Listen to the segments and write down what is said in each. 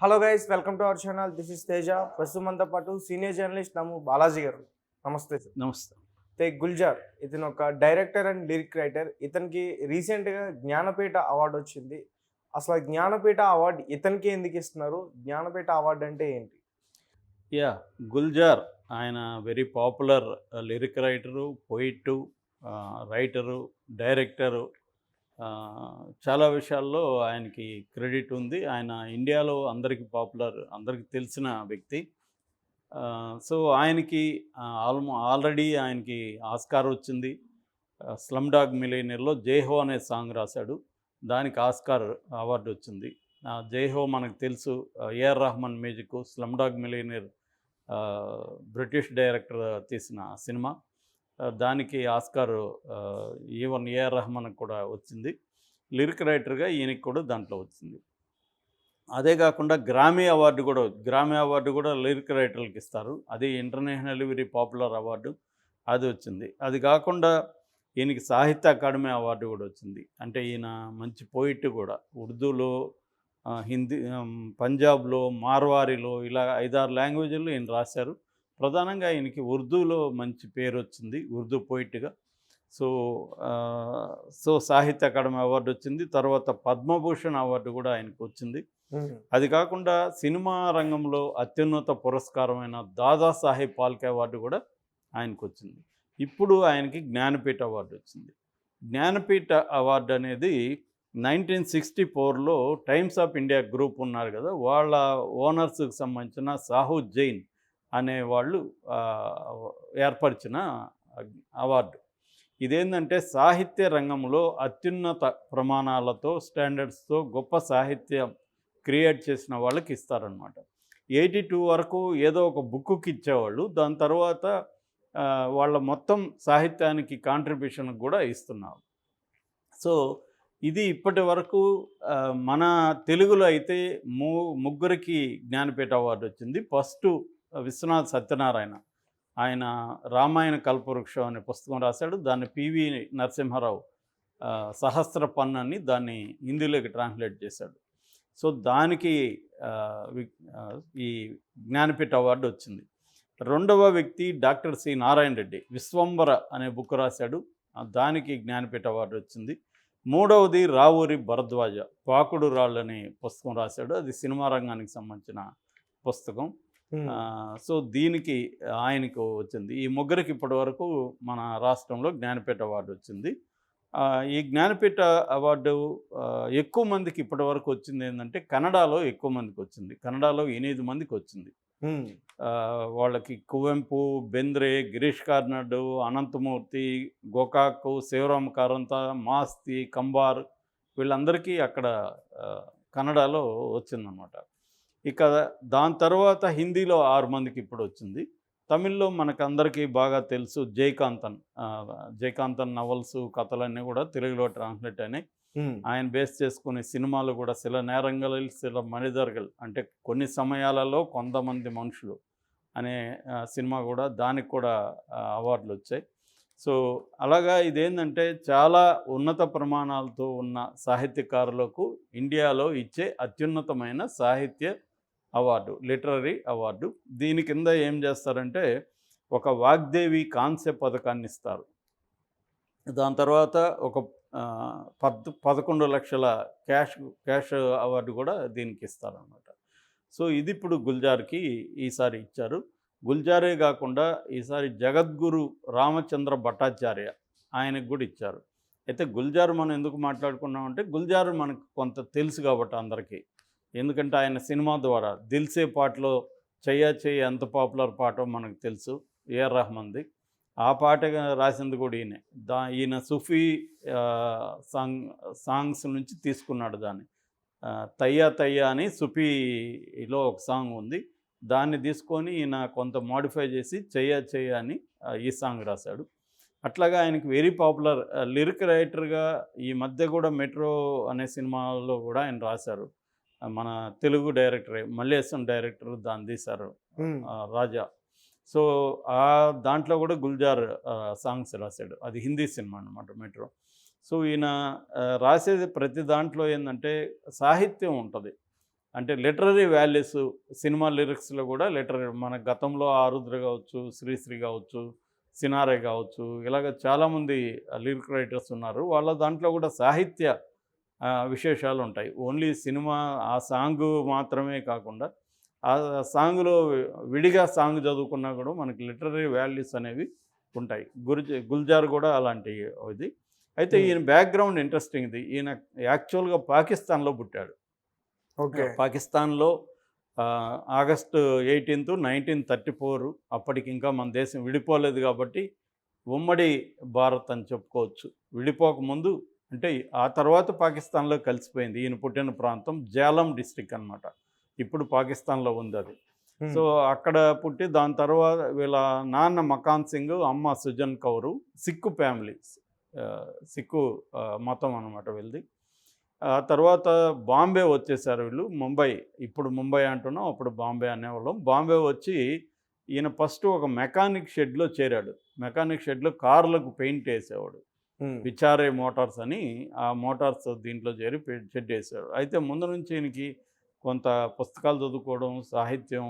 Hello guys welcome to our channel this is Teja ప్రస్తుతం మనతో పాటు సీనియర్ జర్నలిస్ట్ నమ్ము బాలాజీ గారు. నమస్తే సార్ నమస్తే. తే గుల్జార్ ఇతను ఒక డైరెక్టర్ అండ్ లిరిక్ రైటర్ ఇతనికి రీసెంట్గా జ్ఞానపీఠ అవార్డు వచ్చింది. అసలు జ్ఞానపీఠ అవార్డు ఇతనికి ఎందుకు ఇస్తున్నారు? జ్ఞానపీఠ అవార్డు అంటే ఏంటి? యా గుల్జార్ ఆయన very popular lyric writer poet writer director చాలా విషయాల్లో ఆయనకి క్రెడిట్ ఉంది. ఆయన ఇండియాలో అందరికీ పాపులర్ అందరికీ తెలిసిన వ్యక్తి. సో ఆయనకి ఆల్మో ఆల్రెడీ ఆయనకి ఆస్కార్ వచ్చింది. స్లమ్ డాగ్ మిలేనియర్లో జైహో అనే సాంగ్ రాశాడు. దానికి ఆస్కార్ అవార్డు వచ్చింది. ఆ జైహో మనకు తెలుసు. A R Rahman music slum dog millionaire British director తీసిన సినిమా. దానికి ఆస్కార్ ఈవన్ ఏఆర్ రహమాన్కి కూడా వచ్చింది. లిరిక్ రైటర్గా ఈయనకి కూడా దాంట్లో వచ్చింది. అదే కాకుండా గ్రామీ అవార్డు కూడా గ్రామీ అవార్డు కూడా లిరిక్ రైటర్లకు ఇస్తారు. అది ఇంటర్నేషనల్ వెరీ పాపులర్ అవార్డు అది వచ్చింది. అది కాకుండా ఈయనకి సాహిత్య అకాడమీ అవార్డు కూడా వచ్చింది. అంటే ఈయన మంచి పోయిట్ కూడా. ఉర్దూలో హిందీ పంజాబ్లో మార్వారిలో ఇలా ఐదారు లాంగ్వేజ్లో ఈయన రాశారు. ప్రధానంగా ఈయనకి ఉర్దూలో మంచి పేరు వచ్చింది Urdu పోయిట్గా. So so Sahitya Akademi award వచ్చింది. తర్వాత పద్మభూషణ్ అవార్డు కూడా ఆయనకు వచ్చింది అది కాకుండా సినిమా రంగంలో అత్యున్నత పురస్కారమైన దాదాసాహెబ్ పాల్కే అవార్డు కూడా ఆయనకు వచ్చింది ఇప్పుడు ఆయనకి జ్ఞానపీఠ అవార్డు వచ్చింది. జ్ఞానపీఠ అవార్డు అనేది నైన్టీన్ సిక్స్టీ ఫోర్లో టైమ్స్ ఆఫ్ ఇండియా గ్రూప్ ఉన్నారు కదా వాళ్ళ ఓనర్స్కి సంబంధించిన సాహు జైన్. అనే వాళ్ళు ఏర్పరిచిన అవార్డు. ఇదేంటంటే సాహిత్య రంగంలో అత్యున్నత ప్రమాణాలతో స్టాండర్డ్స్తో గొప్ప సాహిత్యం క్రియేట్ చేసిన వాళ్ళకి ఇస్తారనమాట ఎయిటీ టూ వరకు ఏదో ఒక బుక్కి ఇచ్చేవాళ్ళు. దాని తర్వాత వాళ్ళ మొత్తం సాహిత్యానికి కాంట్రిబ్యూషన్ కూడా ఇస్తున్నారు. సో ఇది ఇప్పటి వరకు మన తెలుగులో అయితే ము ముగ్గురికి జ్ఞానపీఠ అవార్డు వచ్చింది. ఫస్ట్ విశ్వనాథ్ సత్యనారాయణ. ఆయన రామాయణ కల్పవృక్షం అనే పుస్తకం రాశాడు. దాన్ని పివి నరసింహారావు సహస్ర పన్ను అని దాన్ని హిందీలోకి ట్రాన్స్లేట్ చేశాడు. సో దానికి ఈ జ్ఞానపీఠ అవార్డు వచ్చింది. రెండవ వ్యక్తి డాక్టర్ సి నారాయణ రెడ్డి విశ్వంబర అనే బుక్ రాశాడు. దానికి జ్ఞానపీఠ అవార్డు వచ్చింది. మూడవది రావూరి భరద్వాజ పాకుడు రాళ్ళు అనే పుస్తకం రాశాడు. అది సినిమా రంగానికి సంబంధించిన పుస్తకం. సో దీనికి ఆయనకు వచ్చింది. ఈ ముగ్గురికి ఇప్పటి వరకు మన రాష్ట్రంలో జ్ఞానపీఠ అవార్డు వచ్చింది. ఈ జ్ఞానపీఠ అవార్డు ఎక్కువ మందికి ఇప్పటి వరకు వచ్చింది ఏంటంటే కన్నడలో ఎక్కువ మందికి వచ్చింది. కన్నడలో ఎనిమిది మందికి వచ్చింది. వాళ్ళకి కువెంపు బెంద్రే గిరీష్ కార్నాడ్ అనంతమూర్తి గోకాకు శివరామ కారంత మాస్తి కంబార్ వీళ్ళందరికీ అక్కడ కన్నడలో వచ్చిందనమాట ఇక దాని తర్వాత హిందీలో ఆరు మందికి ఇప్పుడు వచ్చింది. తమిళ్ళో మనకు అందరికీ బాగా తెలుసు జయకాంతన్. జయకాంతన్ నవల్స్ కథలన్నీ కూడా తెలుగులో ట్రాన్స్లేట్ అయినాయి. ఆయన బేస్ చేసుకునే సినిమాలు కూడా సిల నేరంగల్ సిల మణిదర్గల్ అంటే కొన్ని సమయాలలో కొంతమంది మనుషులు అనే సినిమా కూడా దానికి కూడా అవార్డులు వచ్చాయి. సో అలాగా ఇదేంటంటే చాలా ఉన్నత ప్రమాణాలతో ఉన్న సాహిత్యకారులకు ఇండియాలో ఇచ్చే అత్యున్నతమైన సాహిత్య అవార్డు లిటరరీ అవార్డు. దీని కింద ఏం చేస్తారంటే ఒక వాగ్దేవి కాంస్య పథకాన్ని ఇస్తారు దాని తర్వాత ఒక పద్ పదకొండు లక్షల క్యాష్ క్యాష్ అవార్డు కూడా దీనికి ఇస్తారనమాట సో ఇది ఇప్పుడు గుల్జార్కి ఈసారి ఇచ్చారు. గుల్జారే కాకుండా ఈసారి జగద్గురు రామచంద్ర భట్టాచార్య ఆయనకు కూడా ఇచ్చారు. అయితే గుల్జార్ మనం ఎందుకు మాట్లాడుకున్నామంటే గుల్జార్ మనకు కొంత తెలుసు కాబట్టి అందరికీ. ఎందుకంటే ఆయన సినిమా ద్వారా దిల్సే పాటలో చెయ్య చెయ్యి ఎంత పాపులర్ పాటో మనకు తెలుసు ఏఆర్ రహమాన్ది. ఆ పాట రాసింది కూడా ఈయనే. దా ఈయన సుఫీ సాంగ్ సాంగ్స్ నుంచి తీసుకున్నాడు దాన్ని. తయ్యా తయ్యా అని సుఫీలో ఒక సాంగ్ ఉంది. దాన్ని తీసుకొని ఈయన కొంత మాడిఫై చేసి చెయ్య చెయ్యా అని ఈ సాంగ్ రాశాడు. అట్లాగా ఆయనకి వెరీ పాపులర్ లిరిక్ రైటర్గా ఈ మధ్య కూడా మెట్రో అనే సినిమాలో కూడా ఆయన రాశారు. మన తెలుగు డైరెక్టరే మల్లేశం డైరెక్టర్ దాన్ని తీశారు రాజా. సో ఆ దాంట్లో కూడా గుల్జార్ సాంగ్స్ రాశాడు. అది హిందీ సినిమా అనమాట మెట్రో. సో ఈయన రాసేది ప్రతి దాంట్లో ఏంటంటే సాహిత్యం ఉంటుంది. అంటే లిటరరీ వాల్యూస్ సినిమా లిరిక్స్లో కూడా లిటరరీ మన గతంలో ఆరుద్ర కావచ్చు శ్రీశ్రీ కావచ్చు సినారే కావచ్చు ఇలాగ చాలామంది లిరిక్ రైటర్స్ ఉన్నారు. వాళ్ళ దాంట్లో కూడా సాహిత్య విశేషాలు ఉంటాయి ఓన్లీ సినిమా ఆ సాంగ్ మాత్రమే కాకుండా ఆ సాంగ్లో విడిగా సాంగ్ చదువుకున్నా కూడా మనకి లిటరరీ వాల్యూస్ అనేవి ఉంటాయి. గురుజ గుల్జార్ కూడా అలాంటి ఇది. అయితే. ఈయన బ్యాక్గ్రౌండ్ ఇంట్రెస్టింగ్ ఇది ఈయన యాక్చువల్గా పాకిస్తాన్లో పుట్టాడు. ఓకే. పాకిస్తాన్లో August eighteenth nineteen thirty four అప్పటికి ఇంకా మన దేశం విడిపోలేదు కాబట్టి ఉమ్మడి భారత్ అని చెప్పుకోవచ్చు. విడిపోక ముందు అంటే ఆ తర్వాత పాకిస్తాన్లో కలిసిపోయింది. ఈయన పుట్టిన ప్రాంతం జాలం డిస్టిక్ అన్నమాట. ఇప్పుడు పాకిస్తాన్లో ఉంది అది. సో అక్కడ పుట్టి దాని తర్వాత వీళ్ళ నాన్న మకాన్ సింగ్ అమ్మ సుజన్ కౌరు సిక్కు ఫ్యామిలీ సిక్కు మతం అనమాట వీళ్ళది. ఆ తర్వాత బాంబే వచ్చేసారు వీళ్ళు. ముంబై ఇప్పుడు ముంబై అంటున్నాం అప్పుడు బాంబే అనేవాళ్ళం. బాంబే వచ్చి ఈయన ఫస్ట్ ఒక మెకానిక్ షెడ్లో చేరాడు. మెకానిక్ షెడ్లో కార్లకు పెయింట్ వేసేవాడు. విచారే మోటార్స్ అని ఆ మోటార్స్ దీంట్లో చేరి పె- షెడ్ వేసాడు అయితే ముందు నుంచి ఈయనకి కొంత పుస్తకాలు చదువుకోవడం సాహిత్యం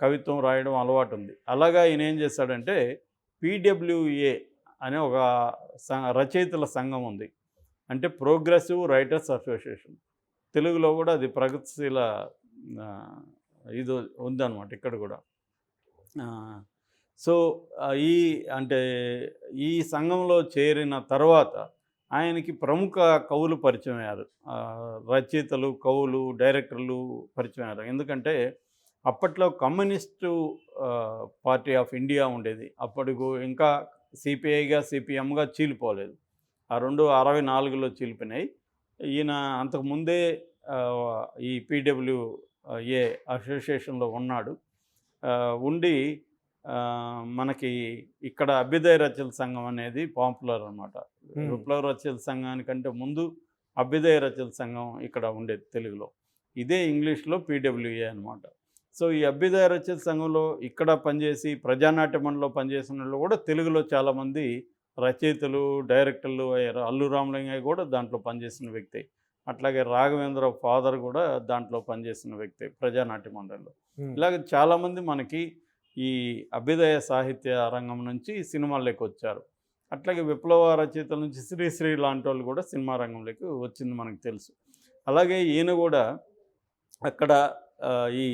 కవిత్వం రాయడం అలవాటు ఉంది అలాగా ఈయన ఏం చేశాడంటే పీడబ్ల్యూఏ అనే ఒక రచయితల సంఘం ఉంది. అంటే ప్రోగ్రెసివ్ రైటర్స్ అసోసియేషన్. తెలుగులో కూడా అది ప్రగతిశీల ఇది ఉందన్నమాట ఇక్కడ కూడా. సో ఈ అంటే ఈ సంఘంలో చేరిన తర్వాత ఆయనకి ప్రముఖ కవులు పరిచయం అయ్యారు రచయితలు కవులు డైరెక్టర్లు పరిచయం అయ్యారు ఎందుకంటే అప్పట్లో కమ్యూనిస్టు పార్టీ ఆఫ్ ఇండియా ఉండేది. అప్పటికు ఇంకా సిపిఐగా సిపిఎంగా చీలిపోలేదు. ఆ రెండు అరవై నాలుగులో చీలిపోయినాయి. ఈయన అంతకుముందే ఈ పీడబ్ల్యూ ఏ అసోసియేషన్లో ఉన్నాడు. ఉండి మనకి ఇక్కడ అభ్యుదయ రచయితల సంఘం అనేది పాపులర్ అనమాట. విప్లవ రచయితల సంఘానికంటే ముందు అభ్యుదయ రచయితల సంఘం ఇక్కడ ఉండేది తెలుగులో. ఇదే ఇంగ్లీష్లో పీడబ్ల్యూఏ అనమాట సో ఈ అభ్యుదయ రచయిత సంఘంలో ఇక్కడ పనిచేసి ప్రజానాట్యమంలో పనిచేసిన వాళ్ళు కూడా తెలుగులో చాలామంది రచయితలు డైరెక్టర్లు అయ్యారు. అల్లు రామలింగయ్య కూడా దాంట్లో పనిచేసిన వ్యక్తి. అట్లాగే రాఘవేంద్ర ఫాదర్ కూడా దాంట్లో పనిచేసిన వ్యక్తి ప్రజానాట్య మండలిలో ఇలాగ చాలామంది మనకి ఈ అభ్యుదయ సాహిత్య రంగం నుంచి సినిమాల్లోకి వచ్చారు. అట్లాగే విప్లవ రచయితల నుంచి శ్రీశ్రీ లాంటి వాళ్ళు కూడా సినిమా రంగంలోకి వచ్చింది మనకు తెలుసు. అలాగే ఈయన కూడా అక్కడ ఈ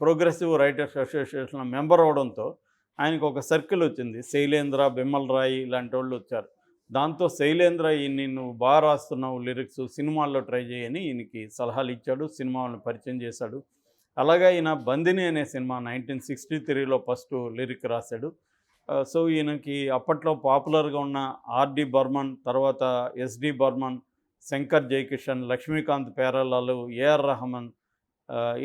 ప్రోగ్రెసివ్ రైటర్స్ అసోసియేషన్ మెంబర్ అవడంతో ఆయనకు ఒక సర్కిల్ వచ్చింది. శైలేంద్ర బిమ్మల్ రాయ్ ఇలాంటి వాళ్ళు వచ్చారు. దాంతో శైలేంద్ర ఈయన్ని నువ్వు బాగా రాస్తున్నావు లిరిక్స్ సినిమాల్లో ట్రై చేయని ఈయనకి సలహాలు ఇచ్చాడు సినిమాలను పరిచయం చేశాడు. అలాగే ఈయన బందిని అనే సినిమా నైన్టీన్ సిక్స్టీ త్రీలో ఫస్ట్ లిరిక్ రాశాడు. సో ఈయనకి అప్పట్లో పాపులర్గా ఉన్న ఆర్డి బర్మన్ తర్వాత S D Burman Shankar Jaikishan Laxmikant Pyarelal A R Rahman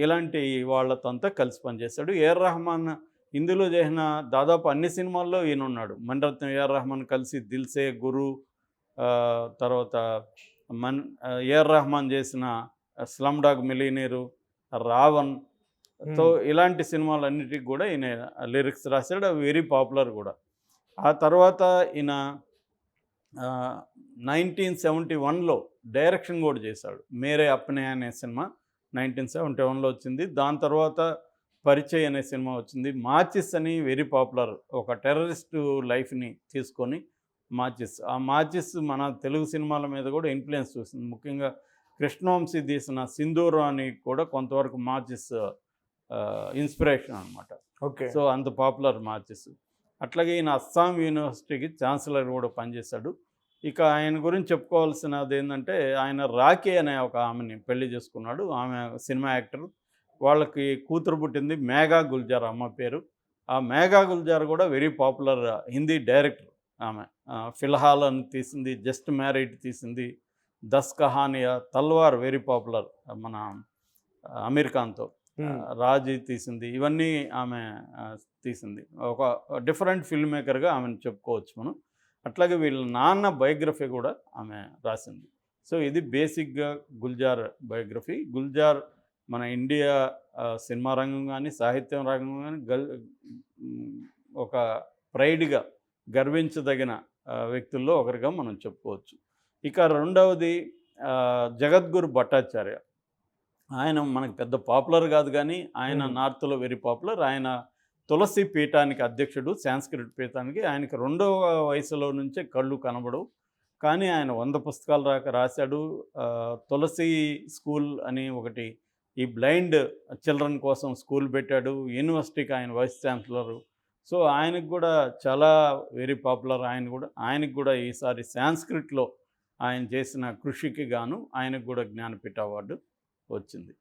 ఇలాంటి వాళ్ళతో అంతా కలిసి పనిచేశాడు. ఏఆర్ రహమాన్ ఇందులో చేసిన దాదాపు అన్ని సినిమాల్లో ఈయన ఉన్నాడు. మణిరత్నం ఏఆర్ రహమాన్ కలిసి దిల్సే గురు తర్వాత మన్ ఏఆర్ రహమాన్ చేసిన slum dog millionaire Raavan. So ఇలాంటి సినిమాలన్నిటికి కూడా ఈయన లిరిక్స్ రాశాడు. అవి వెరీ పాపులర్ కూడా. ఆ తర్వాత ఈయన నైన్టీన్ సెవెంటీ వన్లో డైరెక్షన్ కూడా చేశాడు. మేరే అప్నే అనే సినిమా నైన్టీన్ సెవెంటీ వన్లో వచ్చింది. దాని తర్వాత పరిచయ్ అనే సినిమా వచ్చింది. మార్చిస్ అని వెరీ పాపులర్. ఒక టెర్రరిస్ట్ లైఫ్ని తీసుకొని మార్చిస్ ఆ మార్చిస్ మన తెలుగు సినిమాల మీద కూడా ఇన్ఫ్లుయెన్స్ చూసింది. ముఖ్యంగా కృష్ణవంశీ తీసిన సింధూరం అని కూడా కొంతవరకు మార్చిస్ ఇన్స్పిరేషన్ అనమాట ఓకే. సో అంత పాపులర్ మార్చెస్ అట్లాగే ఈయన అస్సాం యూనివర్సిటీకి ఛాన్సలర్ కూడా పనిచేశాడు. ఇక ఆయన గురించి చెప్పుకోవాల్సినది ఏంటంటే ఆయన రాఖీ అనే ఒక ఆమెని పెళ్ళి చేసుకున్నాడు. ఆమె సినిమా యాక్టర్. వాళ్ళకి కూతురు పుట్టింది మేఘా గుల్జార్ అమ్మ పేరు. ఆ మేఘా గుల్జార్ కూడా వెరీ పాపులర్ హిందీ డైరెక్టర్ ఆమె. ఫిల్హాల్ అని తీసింది జస్ట్ మ్యారీడ్ తీసింది. దస్ కహానియా తల్వార్ వెరీ పాపులర్ మన అమీర్ ఖాన్తో రాజీ తీసింది. ఇవన్నీ ఆమె తీసింది. ఒక డిఫరెంట్ ఫిల్మ్ మేకర్గా ఆమెను చెప్పుకోవచ్చు మనం. అట్లాగే వీళ్ళ నాన్న బయోగ్రఫీ కూడా ఆమె రాసింది. సో ఇది బేసిక్గా గుల్జార్ బయోగ్రఫీ. గుల్జార్ మన ఇండియా సినిమా రంగం కానీ సాహిత్యం రంగం కానీ గల్ ఒక ప్రైడ్గా గర్వించదగిన వ్యక్తుల్లో ఒకరిగా మనం చెప్పుకోవచ్చు. ఇక రెండవది జగద్గురు భట్టాచార్య. ఆయన మనకు పెద్ద పాపులర్ కాదు కానీ ఆయన. నార్త్లో వెరీ పాపులర్. ఆయన తులసి పీఠానికి అధ్యక్షుడు సాంస్క్రిట్ పీఠానికి. ఆయనకి రెండవ వయసులో నుంచే కళ్ళు కనబడవు. కానీ ఆయన వంద పుస్తకాలు రాక రాశాడు. తులసి స్కూల్ అని ఒకటి ఈ బ్లైండ్ చిల్డ్రన్ కోసం స్కూల్ పెట్టాడు. యూనివర్సిటీకి ఆయన వైస్ ఛాన్సలరు. సో ఆయనకు కూడా చాలా వెరీ పాపులర్. ఆయన కూడా ఆయనకు కూడా ఈసారి సాంస్క్రిట్లో ఆయన చేసిన కృషికి గాను ఆయనకు కూడా జ్ఞానపీఠ అవార్డు వచ్చింది.